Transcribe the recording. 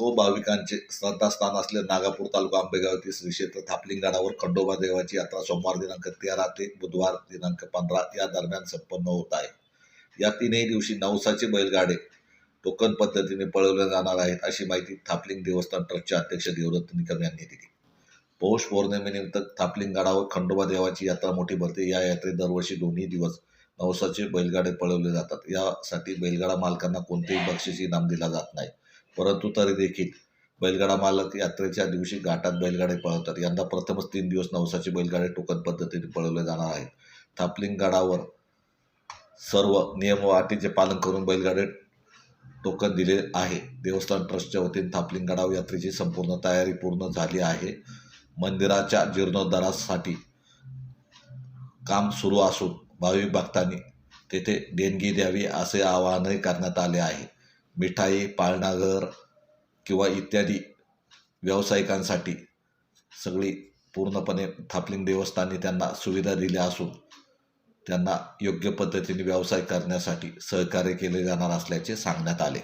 भाविकांचे श्रद्धास्थान असलेले नागापूर तालुका आंबेगाव येथील श्री क्षेत्र थापलिंगगडावर खंडोबा देवाची यात्रा सोमवार दिनांक तेरा ते बुधवार दिनांक पंधरा या दरम्यान संपन्न होत आहे. या तीनही दिवशी नवसाचे बैलगाडे टोकन पद्धतीने पळवले जाणार आहेत अशी माहिती थापलिंग देवस्थान ट्रस्टचे अध्यक्ष देवदत्त निकम यांनी दिली. पौष पौर्णिमेनिमित्त थापलिंग गडावर खंडोबा देवाची यात्रा मोठी भरते. या यात्रेत दरवर्षी दोन्ही दिवस नवसाचे बैलगाडे पळवले जातात. यासाठी बैलगाडा मालकांना कोणतेही बक्षीस इनाम दिला जात नाही. परंतु तरी देखील बैलगाडा मालक यात्रेच्या दिवशी घाटात बैलगाडे पळवतात. यंदा प्रथमच तीन दिवस नवसाची बैलगाडे टोकन पद्धतीने पळवले जाणार आहेत थापलिंग गडावर सर्व नियम व अटीचे पालन करून बैलगाडे टोकन दिले आहे. देवस्थान ट्रस्टच्या वतीने थापलिंग गडावर यात्रेची संपूर्ण तयारी पूर्ण झाली आहे. मंदिराच्या जीर्णोद्धारासाठी काम सुरू असून भाविक भक्तांनी तेथे देणगी द्यावी असे आवाहनही करण्यात आले आहे. मिठाई पाळणाघर किंवा इत्यादी व्यावसायिकांसाठी सगळी पूर्णपणे थापलिंग देवस्थानी त्यांना सुविधा दिल्या असून त्यांना योग्य पद्धतीने व्यवसाय करण्यासाठी सहकार्य केले जाणार असल्याचे सांगण्यात आले.